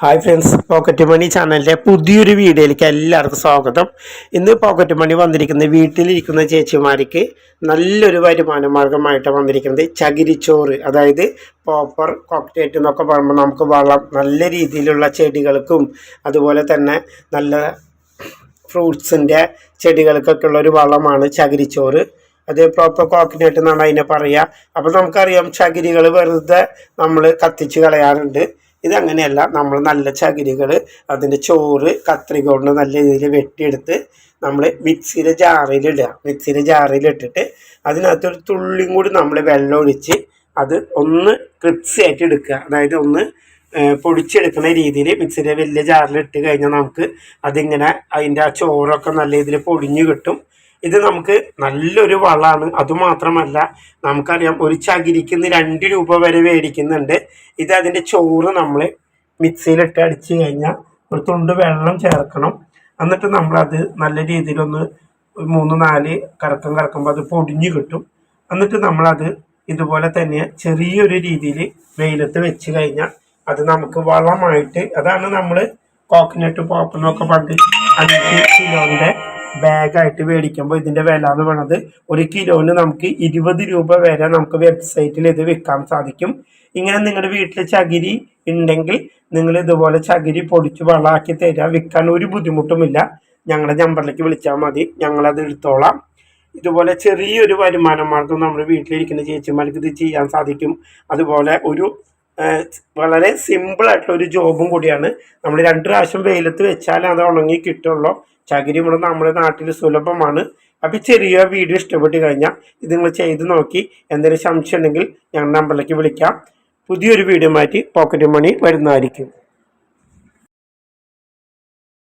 Hi friends pocket money ചാനലിന്റെ പുതിയൊരു വീഡിയോയിലേക്ക് എല്ലാവർക്കും സ്വാഗതം. ഇന്ന് പോക്കറ്റ് മണി വന്നിരിക്കുന്നത് വീട്ടിലിരിക്കുന്ന ചേച്ചിമാർക്ക് നല്ലൊരു വരുമാന മാർഗമായിട്ട് വന്നിരിക്കുന്നത് ചകിരിച്ചോറ് അതായത് പോപ്പർ കോക്ടേറ്റ് എന്നൊക്കെ പറയുമ്പോൾ നമുക്ക് വളം നല്ല രീതിയിലുള്ള ചെടികൾക്കും അതുപോലെ തന്നെ നല്ല ഫ്രൂട്ട്സിന്റെ ചെടികൾക്കൊക്കെ ഉള്ള ഒരു വളമാണ് ചകിരിച്ചോറ്. അത് പ്രോപ്പർ കോക്കനട്ട് എന്നാണ് അതിനെ പറയുക. അപ്പോൾ നമുക്കറിയാം ചകിരികൾ വെറുതെ നമ്മൾ കത്തിച്ച് കളയാറുണ്ട്. ഇതങ്ങനെയല്ല. നമ്മൾ നല്ല ചകിരികൾ അതിന്റെ ചോറ് കത്രിക കൊണ്ട് നല്ല രീതിയിൽ വെട്ടിയെടുത്ത് നമ്മൾ മിക്സിയുടെ ജാറിലിടുക മിക്സിയുടെ ജാറിലിട്ടിട്ട് അതിനകത്തൊരു തുള്ളിയും കൂടി നമ്മൾ വെള്ളം ഒഴിച്ച് അത് ഒന്ന് ക്രിപ്സി ആയിട്ട് എടുക്കുക. അതായത് ഒന്ന് പൊടിച്ചെടുക്കുന്ന രീതിയിൽ മിക്സിയുടെ വലിയ ജാറിലിട്ട് കഴിഞ്ഞാൽ നമുക്ക് അതിങ്ങനെ അതിന്റെ ആ ചോറൊക്കെ നല്ല രീതിയിൽ പൊടിഞ്ഞ് കിട്ടും. ഇത് നമുക്ക് നല്ലൊരു വളമാണ്. അതുമാത്രമല്ല നമുക്കറിയാം ഒരു ചകിരിക്ക് രണ്ട് രൂപ വരെ മേടിക്കുന്നുണ്ട്. ഇത് അതിന്റെ ചോറ് നമ്മൾ മിക്സിയിലിട്ട് അടിച്ച് കഴിഞ്ഞാൽ ഒരു തുണ്ട് വെള്ളം ചേർക്കണം. എന്നിട്ട് നമ്മളത് നല്ല രീതിയിലൊന്ന് മൂന്ന് നാല് കറക്കം കറക്കുമ്പോൾ അത് പൊടിഞ്ഞു കിട്ടും. എന്നിട്ട് നമ്മളത് ഇതുപോലെ തന്നെ ചെറിയൊരു രീതിയിൽ വെയിലത്ത് വെച്ച് കഴിഞ്ഞാൽ അത് നമുക്ക് വളമായിട്ട് അതാണ് നമ്മൾ കോക്കനട്ട് പോപ്പനൊക്കെ പണ്ട് അഞ്ച് കിലോന്റെ ബാഗായിട്ട് മേടിക്കുമ്പോൾ ഇതിന്റെ വില എന്ന് പറയുന്നത് ഒരു കിലോന് നമുക്ക് ഇരുപത് രൂപ വരെ നമുക്ക് വെബ്സൈറ്റിൽ ഇത് വിൽക്കാൻ സാധിക്കും. ഇങ്ങനെ നിങ്ങളുടെ വീട്ടിൽ ചകിരി ഉണ്ടെങ്കിൽ നിങ്ങൾ ഇതുപോലെ ചകിരി പൊടിച്ച് വളമാക്കി തരിക വിൽക്കാൻ ഒരു ബുദ്ധിമുട്ടുമില്ല. ഞങ്ങളുടെ നമ്പറിലേക്ക് വിളിച്ചാൽ മതി. ഞങ്ങളത് എടുത്തോളാം. ഇതുപോലെ ചെറിയൊരു വരുമാന മാർഗം നമ്മുടെ വീട്ടിലിരിക്കുന്ന ചേച്ചിമാർക്ക് ഇത് ചെയ്യാൻ സാധിക്കും. അതുപോലെ ഒരു വളരെ സിമ്പിൾ ആയിട്ടുള്ള ഒരു ജോബും കൂടിയാണ്. നമ്മൾ രണ്ട് പ്രാവശ്യം വെയിലത്ത് വെച്ചാൽ അത് ഉണങ്ങി കിട്ടുള്ളൂ. ചകിരി ഇവിടെ നമ്മുടെ നാട്ടിൽ സുലഭമാണ്. അപ്പോൾ ചെറിയ വീഡിയോ ഇഷ്ടപ്പെട്ട് കഴിഞ്ഞാൽ ഇത് നിങ്ങൾ ചെയ്ത് നോക്കി. എന്തെങ്കിലും സംശയം ഉണ്ടെങ്കിൽ ഞങ്ങളുടെ നമ്പറിലേക്ക് വിളിക്കാം. പുതിയൊരു വീഡിയോ മാറ്റി പോക്കറ്റ് മണി വരുന്നതായിരിക്കും.